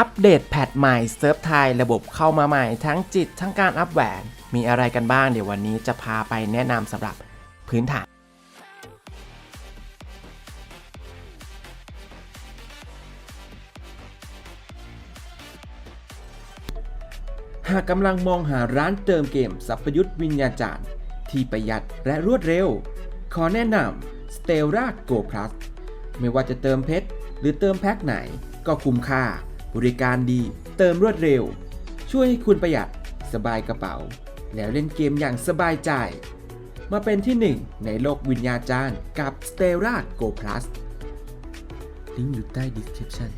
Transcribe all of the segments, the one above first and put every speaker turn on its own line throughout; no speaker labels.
อัปเดตแพทใหม่เซิร์ฟไทยระบบเข้ามาใหม่ทั้งจิตทั้งการอัปแหวน มีอะไรกันบ้างเดี๋ยววันนี้จะพาไปแนะนำสำหรับพื้นฐาน หากกำลังมองหาร้านเติมเกมสัพยุทธวิญญาจารย์ ที่ประหยัดและรวดเร็ว ขอแนะนำ s t e l l a Go Plus ไม่ว่าจะเติมเพชรหรือเติมแพ็คไหนก็คุ้มค่า บริการดี เติมรวดเร็ว ช่วยให้คุณประหยัดสบายกระเป๋า แล้วเล่นเกมอย่างสบายใจ มาเป็นที่หนึ่งในโลกวิญญาจารย์กับ s t e l l a Go Plus ลิงก์อยู่ใต้ description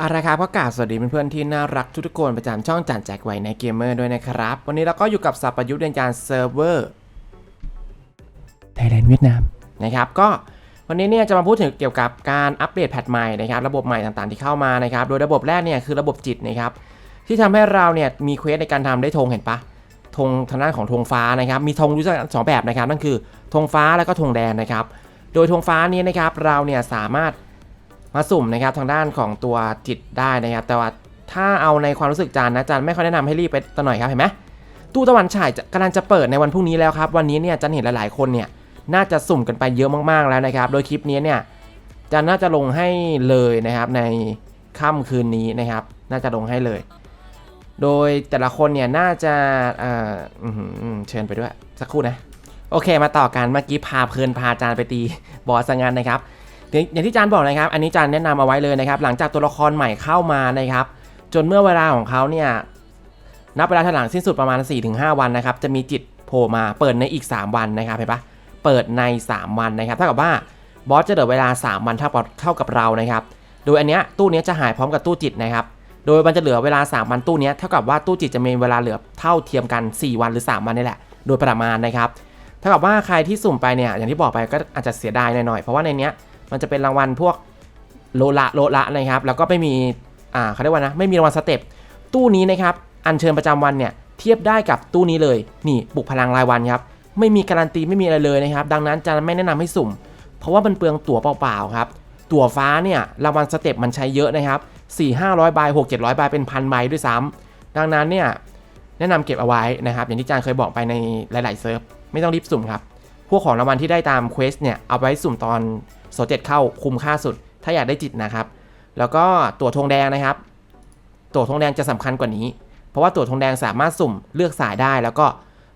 อาละครับก็กาบสวัสดีเพื่อนๆที่น่ารักทุกคนประจำช่องจานแจกไว้ในเกมเมอร์ด้วยนะครับ วันนี้เราก็อยู่กับสัพยุทธ์ในการเซิร์ฟเวอร์ไทยแลนด์เวียดนามนะครับก็ วันนี้เนี่ยจะมาพูดถึงเกี่ยวกับการอัปเดตแพทใหม่นะครับระบบใหม่ต่างๆที่เข้ามานะครับโดยระบบแรกเนี่ยคือระบบจิตนะครับที่ทำให้เราเนี่ยมีเควสในการทำได้ธงเห็นปะธงทางด้านของธงฟ้านะครับมีธงอยู่สองแบบนะครับนั่นคือธงฟ้าแล้วก็ธงแดงนะครับโดยธงฟ้านี้นะครับเราเนี่ยสามารถมาสุ่มนะครับทางด้านของตัวจิตได้นะครับ แต่ว่าถ้าเอาในความรู้สึกจานนะจานไม่ค่อยแนะนำให้รีบไปตัวหน่อยครับเห็นไหมตู้ตะวันฉายกำลังจะเปิดในวันพรุ่งนี้แล้วครับ วันนี้เนี่ยจันเห็นหลายๆคนเนี่ย น่าจะสุ่มกันไปเยอะมากๆแล้วนะครับ โดยคลิปนี้เนี่ยจันน่าจะลงให้เลยนะครับในค่ำคืนนี้นะครับ น่าจะลงให้เลย โดยแต่ละคนเนี่ยน่าจะเชิญไปด้วยสักครู่นะ โอเคมาต่อกันเมื่อกี้พาเพลินพาจานไปตีบอสซะงานนะครับอย่างที่จานบอกนะครับ อันนี้จานแนะนำเอาไว้เลยนะครับ หลังจากตัวละครใหม่เข้ามานะครับ จนเมื่อเวลาของเขาเนี่ยนับเวลาถลังสิ้นสุดประมาณ 4-5 วันนะครับ จะมีจิตโผล่มาเปิดในอีก 3 วันนะครับเห็นปะ เปิดใน 3 วันนะครับเท่ากับว่าบอสจะเหลือเวลา 3 วันเท่ากับเท่ากับเรานะครับ โดยอันเนี้ยตู้เนี้ยจะหายพร้อมกับตู้จิตนะครับ โดยมันจะเหลือเวลา 3 วันตู้เนี้ยเท่ากับว่าตู้จิตจะมีเวลาเหลือเท่าเทียมกัน 4 วันหรือ 3 วันนี่แหละ โดยประมาณนะครับเท่ากับว่าใครที่สุ่มไปเนี่ยอย่างที่บอกไปก็อาจจะเสียดายหน่อยๆเพราะว่าในเนี้ยมันจะเป็นรางวัลพวกโลละโลละนะครับแล้วก็ไม่มีอ่าเขาเรียกว่านะไม่มีรางวัลสเต็ปตู้นี้นะครับอัญเชิญประจำวันเนี่ยเทียบได้กับตู้นี้เลยนี่ปลุกพลังรายวันครับ ไม่มีการันตีไม่มีอะไรเลยนะครับ ดังนั้นจะไม่แนะนำให้สุ่ม เพราะว่ามันเปลืองตั๋วเปล่าๆครับ ตั๋วฟ้าเนี่ยรางวัลสเต็ปมันใช้เยอะนะครับ4 500ใบ6 700ใบเป็นพันใบด้วยซ้ำดังนั้นเนี่ยแนะนำเก็บเอาไว้นะครับ อย่างที่จานเคยบอกไปในหลาย ๆเซิร์ฟไม่ต้องรีบสุ่มครับ พวกของรางวัลที่ได้ตามเควสเนี่ยเอาไว้สุ่มตอนโซเจ็ดเข้าคุ้มค่าสุด ถ้าอยากได้จิตนะครับ แล้วก็ตั๋วธงแดงนะครับ ตั๋วธงแดงจะสำคัญกว่านี้ เพราะว่าตั๋วธงแดงสามารถสุ่มเลือกสายได้แล้วก็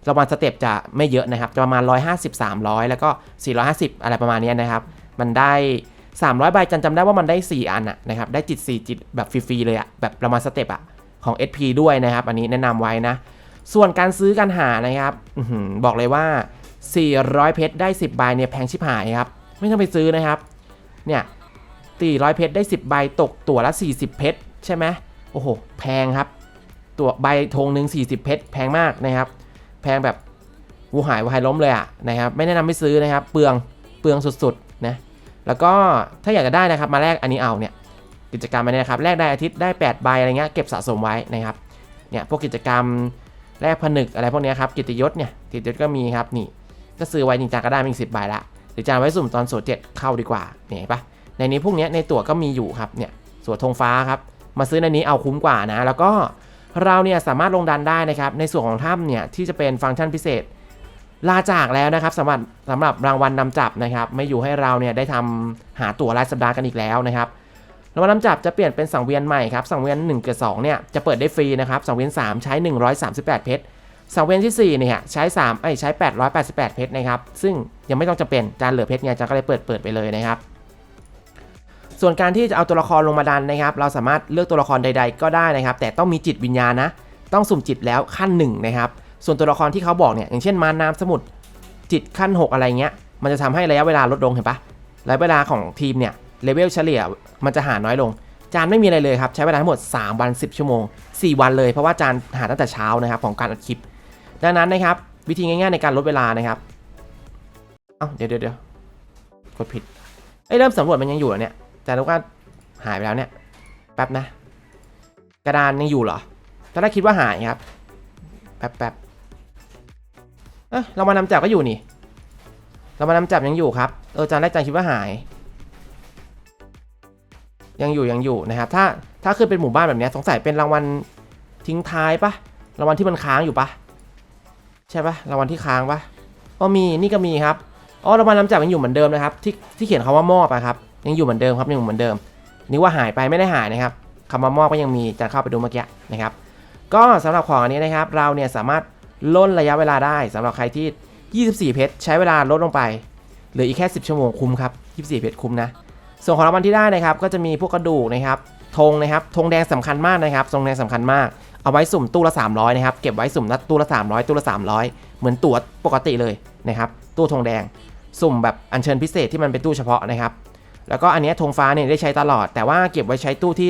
รางวัลสเต็ปจะไม่เยอะนะครับ จะประมาณ 150 300 แล้วก็ 450 อะไรประมาณนี้นะครับ มันได้ 300 ใบจันจำได้ว่ามันได้ 4 อันอะนะครับ ได้จิต 4 จิตแบบฟรีๆเลยอะแบบรางวัลสเต็ปอะของ SP ด้วยนะครับ อันนี้แนะนำไว้นะ ส่วนการซื้อการหานะครับอบอกเลยว่า 400 เพชรได้ 10 ใบเนี่ยแพงชิบหายครับ ไม่ต้องไปซื้อนะครับ เนี่ย400 เพชรได้ 10 ใบตกตัวละ 40 เพชรใช่ไหมโอ้โห แพงครับ ตัวใบธงหนึ่ง40 เพชรแพงมากนะครับ แพงแบบวูหายวายล้มเลยอะนะครับไม่แนะนำให้ซื้อนะครับ เปลืองเปลืองสุดๆนะแล้วก็ถ้าอยากจะได้นะครับมาแลกอันนี้เอาเนี่ยกิจกรรมอันนี้นะครับแลกได้อาทิตย์ได้8ใบอะไรเงี้ยเก็บสะสมไว้นะครับเนี่ยพวกกิจกรรมแลกผนึกอะไรพวกนี้ครับกิตยศเนี่ยกิตยศก็มีครับนี่ก็ซื้อไว้จริงจังก็ได้มีสิบใบละหรือจะไว้สุ่มตอนโสดเจ็ดเข้าดีกว่าเนี่ยปะในนี้พวกนี้ในตั๋วก็มีอยู่ครับเนี่ยสวดธงฟ้าครับมาซื้อในนี้เอาคุ้มกว่านะ แล้วก็ เราเนี่ยสามารถลงดันได้นะครับ ในส่วนของถ้ำเนี่ยที่จะเป็นฟังก์ชันพิเศษ ลาจากแล้วนะครับสำหรับสำหรับรางวัลนำจับนะครับ ไม่อยู่ให้เราเนี่ยได้ทำหาตั๋วรายสัปดาห์กันอีกแล้วนะครับรางวัลนำจับจะเปลี่ยนเป็นสังเวียนใหม่ครับสังเวียน1กับ2เนี่ยจะเปิดได้ฟรีนะครับสังเวียน 3 ใช้ 138 เพชรสังเวียนที่4เนี่ยใช้3ไอ้ยใช้ 888 เพชรนะครับซึ่งยังไม่ต้องจำเป็นจานเหลือเพชรไงจานก็เลยเปิดเปิดไปเลยนะครับ ส่วนการที่จะเอาตัวละครลงมาดันนะครับ เราสามารถเลือกตัวละครใด ๆ ก็ได้นะครับ แต่ต้องมีจิตวิญญาณนะ ต้องสุ่มจิตแล้วขั้นหนึ่งนะครับ ส่วนตัวละครที่เขาบอกเนี่ย อย่างเช่นมาน้ำสมุทรจิตขั้น 6 อะไรเงี้ย มันจะทำให้ระยะเวลาลดลงเห็นปะระยะเวลาของทีมเนี่ย เลเวลเฉลี่ยมันจะหาน้อยลง จานไม่มีอะไรเลยครับ ใช้เวลาทั้งหมด 3 วัน 10 ชั่วโมง 4 วันเลย เพราะว่าจานหาตั้งแต่เช้านะครับของการอัดคลิป ดังนั้นนะครับวิธีง่ายๆในการลดเวลานะครับ เอ้าเดี๋ยวเดี๋ยวเดี๋ยวกดผิดไอ้เริ่มสำรวจมันยังอยู่เหรอเนี่ย แต่ลูกว่าหายไปแล้วเนี่ย แป๊บนะ กระดานยังอยู่เหรอตอนแรกคิดว่าหายครับ แป๊บแป๊บเอ้ยเรามานำจับก็อยู่นี่ เรามานำจับยังอยู่ครับ เออจานแรกจานคิดว่าหาย ยังอยู่ยังอยู่นะครับ ถ้าถ้าขึ้นเป็นหมู่บ้านแบบนี้สงสัยเป็นรางวัลทิ้งท้ายปะรางวัลที่มันค้างอยู่ปะใช่ปะรางวัลที่ค้างปะอ๋อมีนี่ก็มีครับอ๋อรางวัลนำจับยังอยู่เหมือนเดิมนะครับ ที่ที่เขียนคำว่ามอบอะครับ ยังอยู่เหมือนเดิมครับยังอยู่เหมือนเดิมนี่ว่าหายไปไม่ได้หายนะครับคำว่ามอบก็ยังมีจะเข้าไปดูเมื่อกี้นะครับ ก็สำหรับของอันนี้นะครับ เราเนี่ยสามารถล่นระยะเวลาได้สำหรับใครที่ 24 เพชรใช้เวลาลดลงไปเหลืออีกแค่ 10 ชั่วโมงคุ้มครับ 24 เพชรคุ้มนะ ส่วนของรางวัลที่ได้นะครับ ก็จะมีพวกกระดูกนะครับธงนะครับธงแดงสำคัญมากนะครับธงแดงสำคัญมาก เอาไว้สุ่มตู้ละ 300 นะครับ เก็บไว้สุ่มละตู้ละ 300 ตู้ละ 300 เหมือนตั๋วปกติเลยนะครับ ตู้ธงแดง สุ่มแบบอัญเชิญพิเศษที่มันเป็นตู้เฉพาะนะครับ แล้วก็อันนี้ธงฟ้าเนี่ยได้ใช้ตลอด แต่ว่าเก็บไว้ใช้ตู้ที่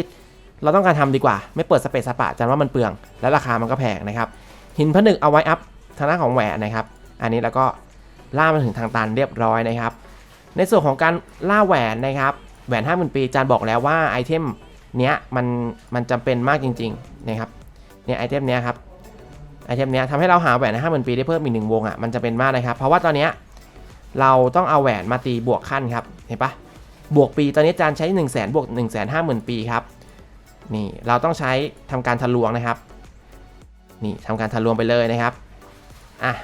เราต้องการทำดีกว่า ไม่เปิดสเปซสปะจันว่ามันเปลือง และราคามันก็แพงนะครับ หินผนึกเอาไว้อัพทางด้านของแหวนนะครับ อันนี้แล้วก็ล่ามาถึงทางตันเรียบร้อยนะครับ ในส่วนของการล่าแหวนนะครับ แหวน50,000ปีจานบอกแล้วว่าไอเทมเนี้ยมันมันจำเป็นมากจริงๆนะครับ เนี่ยไอเทมเนี้ยครับ ไอเทมเนี้ยทำให้เราหาแหวน50,000ปีได้เพิ่มอีกหนึ่งวงอะ มันจะเป็นมากนะครับ เพราะว่าตอนเนี้ยเราต้องเอาแหวนมาตีบวกขั้นครับ เห็นปะ บวกปี ตอนนี้จานใช้ 1 0 0 0 0แสนบวก 1 5 0 0 0 0 ปีครับ นี่เราต้องใช้ทำการทะลวงนะครับ นี่ทำการทะลวงไปเลยนะครับ อะ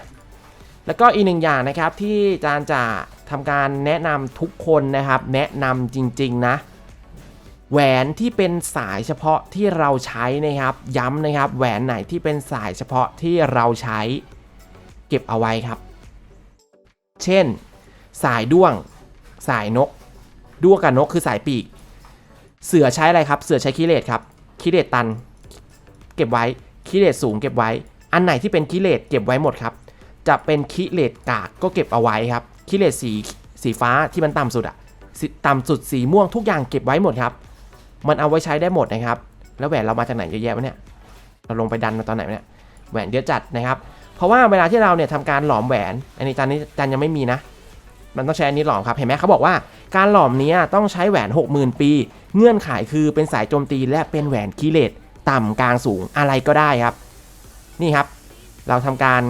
แล้วก็อีกหนึ่งอย่างนะครับที่จานจะทำการแนะนำทุกคนนะครับ แนะนำจริง ๆ นะ แหวนที่เป็นสายเฉพาะที่เราใช้นะครับ ย้ำนะครับ แหวนไหนที่เป็นสายเฉพาะที่เราใช้เก็บเอาไว้ครับ เช่น สายด้วง สายนก ด้วกับนกคือสายปีก เสือใช้อะไรครับ เสือใช้คิเลตครับคิเลตตัน เก็บไว้คิเลตสูงเก็บไว้ อันไหนที่เป็นคิเลตเก็บไว้หมดครับ จะเป็นคิเลตกากก็เก็บเอาไว้ครับคิเลตสีสีฟ้าที่มันต่ำสุดอะต่ำสุดสีม่วงทุกอย่างเก็บไว้หมดครับ มันเอาไว้ใช้ได้หมดนะครับ แล้วแหวนเรามาจากไหนเยอะแยะวะเนี่ย เราลงไปดันมาตอนไหนวะเนี่ย แหวนเยอะจัดนะครับ เพราะว่าเวลาที่เราเนี่ยทำการหลอมแหวน อันนี้จานนี้จานยังไม่มีนะ มันต้องใช้อันนี้หลอมครับ เห็นไหมเขาบอกว่าการหลอมนี้ต้องใช้แหวน 60,000 ปี เงื่อนไขคือเป็นสายโจมตีและเป็นแหวนคิเลตต่ำกลางสูงอะไรก็ได้ครับ นี่ครับ เราทำการ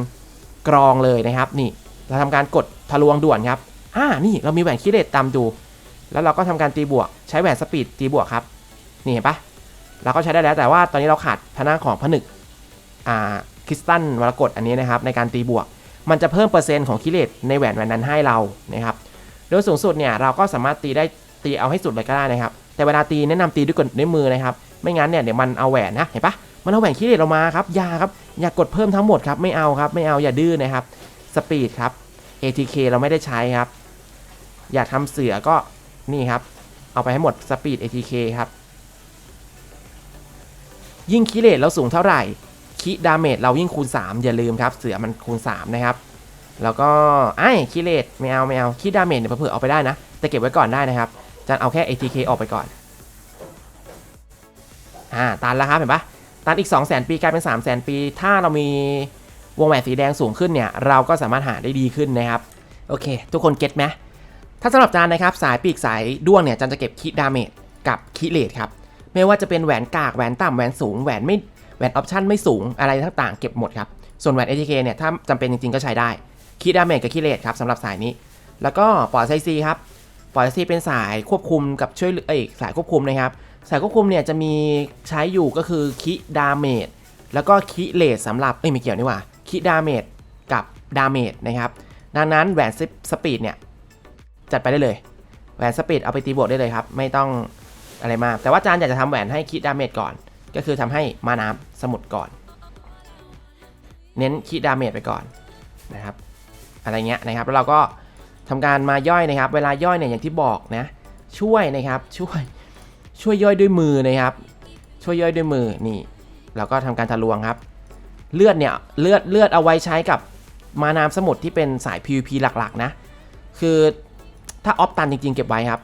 กรองเลยนะครับ นี่เราทำการกดทะลวงด่วนครับอ่านี่เรามีแหวนคิเลตตามดูแล้วเราก็ทำการตีบวก ใช้แหวนสปีดตีบวกครับ นี่เห็นปะเราก็ใช้ได้แล้วแต่ว่าตอนนี้เราขาดทางด้านของผนึกอ่าคริสตัลมรกตอันนี้นะครับในการตีบวก มันจะเพิ่มเปอร์เซ็นต์ของคิเลตในแหวนแหวนนั้นให้เรานะครับโดยสูงสุดเนี่ยเราก็สามารถตีได้ตีเอาให้สุดเลยก็ได้นะครับ แต่เวลาตีแนะนำตีด้วยกดด้วยมือนะครับ ไม่งั้นเนี่ยเดี๋ยวมันเอาแหวนนะเห็นปะมันเอาแหวนคิเลตเรามาครับอย่าครับอย่ากดเพิ่มทั้งหมดครับไม่เอาครับไม่เอาอย่าดื้อนะครับสปีดครับ ATK เราไม่ได้ใช้ครับ อยากทำเสือก็นี่ครับ เอาไปให้หมดสปีด ATK ครับ ยิ่งคิเลตเราสูงเท่าไหร่ คิดาเมจเรายิ่งคูณ 3 อย่าลืมครับ เสือมันคูณ 3 นะครับ แล้วก็ไอ้คิเลตไม่เอาไม่เอาคิดาเมจเนี่ยเผื่อเอาไปได้นะ แต่เก็บไว้ก่อนได้นะครับจันเอาแค่ ATK ออกไปก่อนอ่าตันแล้วครับเห็นปะตันอีก 2 0 0 0 0 0 ปีกลายเป็น 3 0 0 0 0 0 ปี ถ้าเรามีวงแหวนสีแดงสูงขึ้นเนี่ยเราก็สามารถหาได้ดีขึ้นนะครับโอเค ทุกคนเก็ตไหมถ้าสำหรับจานนะครับสายปีกสายด้วงเนี่ยจันจะเก็บคิดาเมจกับคิเลตครับไม่ว่าจะเป็นแหวนกากแหวนต่ำแหวนสูงแหวนไม่ แหวนออปชั่นไม่สูงอะไรต่างๆเก็บหมดครับ ส่วนแหวน ATK เคเนี่ยถ้าจำเป็นจริงๆ ก็ใช้ได้คิดาเมจกับคิเลตครับสำหรับสายนี้ แล้วก็ปอดไซซีครับปอดไซซีเป็นสายควบคุมกับช่วยเอ้ยสายควบคุมนะครับสายควบคุมเนี่ยจะมีใช้อยู่ก็คือคิดาเมจแล้วก็คิเลตสำหรับเอ้ยไม่เกี่ยวนี่หว่าคิดาเมจกับดาเมจนะครับดังนั้นแหวนสปีดเนี่ยจัดไปได้เลยแหวนสปีดเอาไปตีบวกได้เลยครับ ไม่ต้องอะไรมาก แต่ว่าจานอยากจะทำแหวนให้คิดดาเมจก่อน ก็คือทำให้มาน้ำสมุดก่อน เน้นคิดดาเมจไปก่อนนะครับ อะไรเงี้ยนะครับ แล้วเราก็ทำการมาย่อยนะครับ เวลาย่อยเนี่ยอย่างที่บอกนะ ช่วยนะครับช่วยช่วยย่อยด้วยมือนะครับ ช่วยย่อยด้วยมือนี่ เราก็ทำการทะลวงครับ เลือดเนี่ยเลือดเลือดเอาไว้ใช้กับมาน้ำสมุดที่เป็นสาย PVP หลักๆ นะ คือถ้าออฟตันจริงๆ เก็บไว้ครับ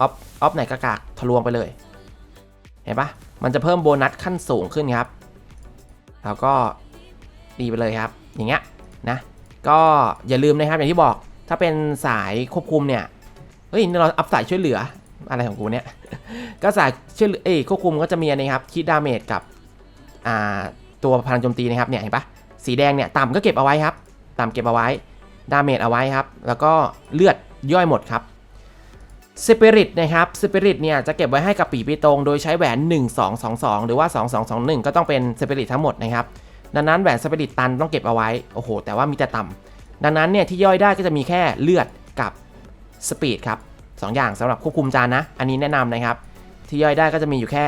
ออฟออฟไหนกากากทะลวงไปเลย เห็นปะ มันจะเพิ่มโบนัสขั้นสูงขึ้นครับ แล้วก็ดีไปเลยครับ อย่างเงี้ยนะ ก็อย่าลืมนะครับอย่างที่บอก ถ้าเป็นสายควบคุมเนี่ย เฮ้ยเราอัพสายช่วยเหลืออะไรของกูเนี่ย ก็สายช่วยเหลือเอ้ยควบคุมก็จะมีอันนี้ครับคิดดาเมจกับอ่าตัวพลังโจมตีนะครับเนี่ยเห็นปะสีแดงเนี่ยต่ำก็เก็บเอาไว้ครับ ต่ำเก็บเอาไว้ดาเมจเอาไว้ครับ แล้วก็เลือดย่อยหมดครับ สปิริตนะครับสปิริตเนี่ยจะเก็บไว้ให้กับปีปีตรง โดยใช้แหวน 1222 หรือว่า 2221 ก็ต้องเป็นสปิริตทั้งหมดนะครับ ดังนั้นแหวนสปิริตตันต้องเก็บเอาไว้ โอ้โห แต่ว่ามีแต่ต่ำดังนั้นเนี่ยที่ย่อยได้ก็จะมีแค่เลือดกับสปีดครับสองอย่างสำหรับควบคุมจานนะ อันนี้แนะนำนะครับ ที่ย่อยได้ก็จะมีอยู่แค่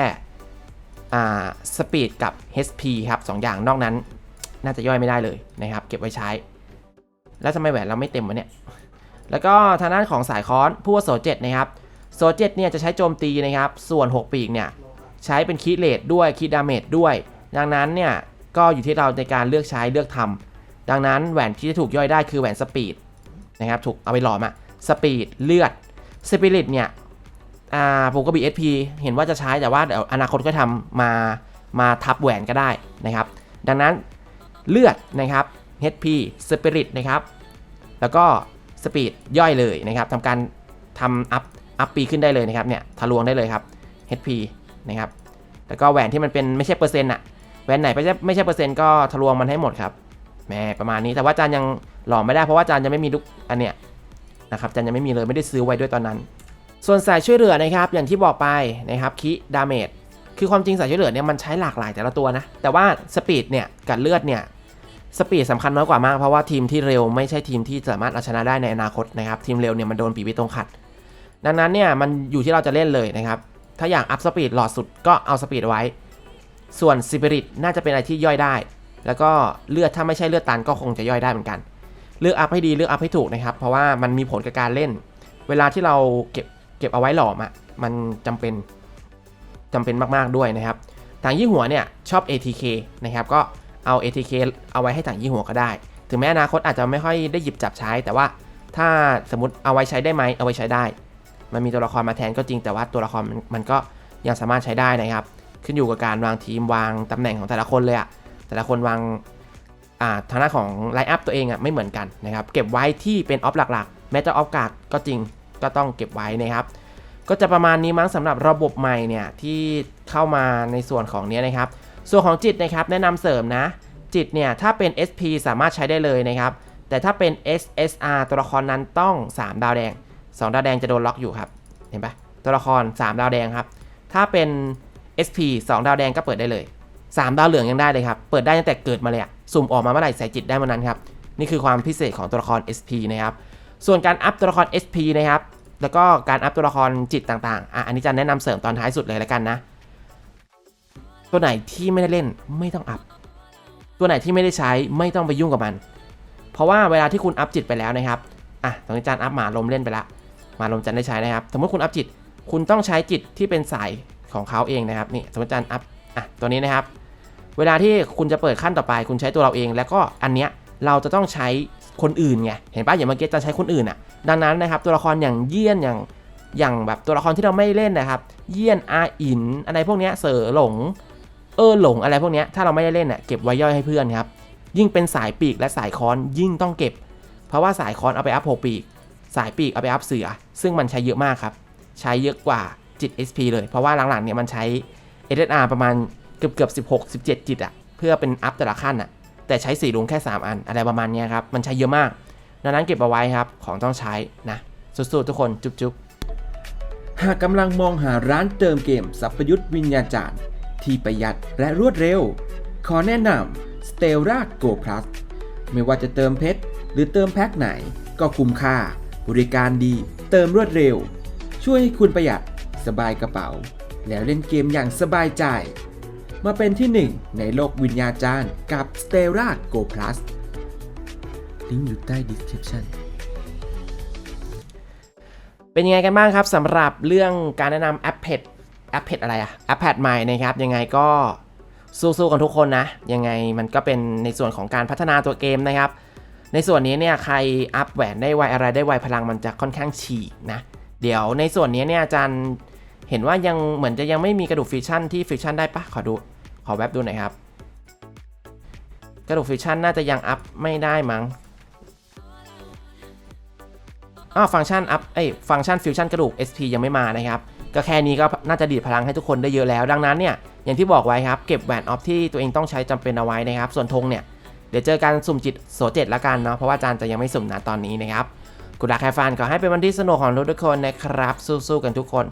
อ่าสปีดกับ HP ครับสองอย่างนอกนั้น น่าจะย่อยไม่ได้เลยนะครับ เก็บไว้ใช้ แล้วทำไมแหวนเราไม่เต็มวะเนี่ย แล้วก็ทางด้านของสายค้อนผู้ว่าโซเจ็ดนะครับโซเจ็ดเนี่ยจะใช้โจมตีนะครับ ส่วน 6 ปีกเนี่ยใช้เป็นคีเลดด้วยคีดาเมจด้วย ดังนั้นเนี่ยก็อยู่ที่เราในการเลือกใช้เลือกทำดังนั้นแหวนที่จะถูกย่อยได้คือแหวนสปีดนะครับถูกเอาไปหลอมอะสปีดเลือดสปิริตเนี่ยอ่าผมก็บีเอสพีเห็นว่าจะใช้แต่ว่าเดี๋ยวอนาคตก็ทำมามาทับแหวนก็ได้นะครับ ดังนั้นเลือดนะครับ HP Spirit นะครับ แล้วก็ สปีดย่อยเลยนะครับทำการทำอัพอัพปีขึ้นได้เลยนะครับเนี่ยทะลวงได้เลยครับ HP นะครับแล้วก็แหวนที่มันเป็นไม่ใช่เปอร์เซ็นต์อะแหวนไหนไม่ใช่ไม่ใช่เปอร์เซ็นต์ก็ทะลวงมันให้หมดครับแหมประมาณนี้แต่ว่าจารย์ยังหล่อไม่ได้เพราะว่าจารย์ยังไม่มีทุกอันเนี้ยนะครับจารย์ยังไม่มีเลยไม่ได้ซื้อไว้ด้วยตอนนั้น ส่วนสายช่วยเหลือนะครับอย่างที่บอกไปนะครับคิดาเมจคือความจริงสายช่วยเหลือเนี่ยมันใช้หลากหลายแต่ละตัวนะแต่ว่าสปีดเนี่ยกับเลือดเนี่ย สปีดสำคัญน้อยกว่ามากเพราะว่าทีมที่เร็วไม่ใช่ทีมที่สามารถเอาชนะได้ในอนาคตนะครับ ทีมเร็วเนี่ยมันโดนปีวิตรงขัด ดังนั้นเนี่ยมันอยู่ที่เราจะเล่นเลยนะครับ ถ้าอยากอัพสปีดหลอดสุดก็เอาสปีดไว้ ส่วนซิปิริตน่าจะเป็นอะไรที่ย่อยได้ แล้วก็เลือดถ้าไม่ใช่เลือดตันก็คงจะย่อยได้เหมือนกัน เลือกอัพให้ดีเลือกอัพให้ถูกนะครับ เพราะว่ามันมีผลกับการเล่น เวลาที่เราเก็บเก็บเอาไว้หลอมอะ่ะมันจำเป็นจำเป็นมากๆด้วยนะครับทางยี่หัวเนี่ยชอบ ATK นะครับก็ เอา ATK เอาไว้ให้ต่างยี่หัวก็ได้ ถึงแม้อนาคตอาจจะไม่ค่อยได้หยิบจับใช้ แต่ว่าถ้าสมมติเอาไว้ใช้ได้ไหมเอาไว้ใช้ได้ มันมีตัวละครมาแทนก็จริงแต่ว่าตัวละครมันก็ยังสามารถใช้ได้นะครับ ขึ้นอยู่กับการวางทีมวางตำแหน่งของแต่ละคนเลยอะแต่ละคนวางอ่าทางด้านของไลน์อัพตัวเองอะไม่เหมือนกันนะครับ เก็บไว้ที่เป็นออฟหลักๆ แม้จะออฟการ์ดก็จริงก็ต้องเก็บไว้นะครับ ก็จะประมาณนี้มั้งสำหรับระบบใหม่เนี่ยที่เข้ามาในส่วนของเนี้ยนะครับ ส่วนของจิตนะครับแนะนำเสริมนะ จิตเนี่ยถ้าเป็น SP สามารถใช้ได้เลยนะครับ แต่ถ้าเป็น SSR ตัวละครนั้นต้อง 3 ดาวแดง 2 ดาวแดงจะโดนล็อกอยู่ครับ เห็นปะตัวละคร 3 ดาวแดงครับ ถ้าเป็น SP 2 ดาวแดงก็เปิดได้เลย 3 ดาวเหลืองยังได้เลยครับ เปิดได้ตั้งแต่เกิดมาเลยอะสุ่มออกมาเมื่อไหร่ใส่จิตได้เมื่อนั้นครับ นี่คือความพิเศษของตัวละคร SP นะครับ ส่วนการอัพตัวละคร SP นะครับ แล้วก็การอัพตัวละครจิตต่างๆ อะ อันนี้จะแนะนำเสริมตอนท้ายสุดเลยแล้วกันนะ ตัวไหนที่ไม่ได้เล่นไม่ต้องอัพ ตัวไหนที่ไม่ได้ใช้ไม่ต้องไปยุ่งกับมัน เพราะว่าเวลาที่คุณอัพจิตไปแล้วนะครับ อะตอนนี้จานอัพหมาลมเล่นไปละหมาลมจันได้ใช้นะครับ สมมติคุณอัพจิต คุณต้องใช้จิตที่เป็นสายของเขาเองนะครับ นี่สมมติจานอัพ อะ ตัวนี้นะครับ เวลาที่คุณจะเปิดขั้นต่อไป คุณใช้ตัวเราเอง แล้วก็อันเนี้ยเราจะต้องใช้คนอื่นไง เห็นปะอย่างเมื่อกี้จะใช้คนอื่นอะ ดังนั้นนะครับ ตัวละครอย่างเยี่ยนอย่างอย่างแบบตัวละครที่เราไม่เล่นนะครับ เยี่ยนอาอินอะไรพวกเนี้ยเสือหลง เออหลงอะไรพวกนี้ถ้าเราไม่ได้เล่นเน่ยเก็บไว้ย่อยให้เพื่อนครับ ยิ่งเป็นสายปีกและสายค้อนยิ่งต้องเก็บ เพราะว่าสายค้อนเอาไปอัพหกปีก สายปีกเอาไปอัพเสือ ซึ่งมันใช้เยอะมากครับ ใช้เยอะกว่าจิต SP เลย เพราะว่าหลังๆเนี่ยมันใช้ SSR ประมาณเกือบเกือบ16 17 จิตอะเพื่อเป็นอัพแต่ละขั้นอะแต่ใช้สีลุงแค่ 3 อันอะไรประมาณนี้ครับ มันใช้เยอะมาก ดังนั้นเก็บเอาไว้ครับ ของต้องใช้นะ สู้ๆทุกคน จุ๊บๆ
หากกำลังมองหาร้านเติมเกม สัพยุทธ์วิญญาจารย์ ที่ประหยัดและรวดเร็ว ขอแนะนำ Stella Go Plus ไม่ว่าจะเติมเพชรหรือเติมแพ็คไหนก็คุ้มค่า บริการดี เติมรวดเร็ว ช่วยให้คุณประหยัดสบายกระเป๋า แล้วเล่นเกมอย่างสบายใจ มาเป็นที่หนึ่งในโลกวิญญาจารย์กับ Stella Go Plus ลิงก์อยู่ใต้ description
เป็นยังไงกันบ้างครับสำหรับเรื่องการแนะนำแอปเพด แอปเพดอะไรอะแอปแพดใหม่นะครับยังไงก็สู้ๆกันทุกคนนะ ยังไงมันก็เป็นในส่วนของการพัฒนาตัวเกมนะครับ ในส่วนนี้เนี่ยใครอัพแหวนได้ไวอะไรได้ไวพลังมันจะค่อนข้างฉีกนะ เดี๋ยวในส่วนนี้เนี่ยอาจารย์เห็นว่ายังเหมือนจะยังไม่มีกระดูกฟิวชั่นที่ฟิวชั่นได้ปะขอดูขอแวบดูหน่อยครับ กระดูกฟิวชั่นน่าจะยังอัพไม่ได้มั้งอ้าวฟังก์ชันอัพเอ้ยฟังก์ชันฟิวชั่นกระดูก SP ยังไม่มานะครับ ก็แค่นี้ก็น่าจะดีดพลังให้ทุกคนได้เยอะแล้ว ดังนั้นเนี่ยอย่างที่บอกไว้ครับเก็บแหวนออฟที่ตัวเองต้องใช้จำเป็นเอาไว้นะครับ ส่วนธงเนี่ยเดี๋ยวเจอกันสุ่มจิตโสเจ็ดละกันเนาะเพราะว่าอาจารย์จะยังไม่สุ่มนะตอนนี้นะครับกูรักแคฟานขอให้เป็นวันที่สนุกของทุกคนนะครับสู้ๆกันทุกคน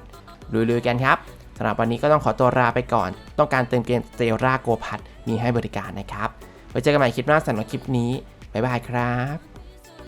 ลุยๆกันครับสำหรับวันนี้ก็ต้องขอตัวลาไปก่อน ต้องการเติมเกมเซราโกพัดมีให้บริการนะครับไว้เจอกันใหม่คลิปหน้าสำหรับคลิปนี้บ๊ายบายครับ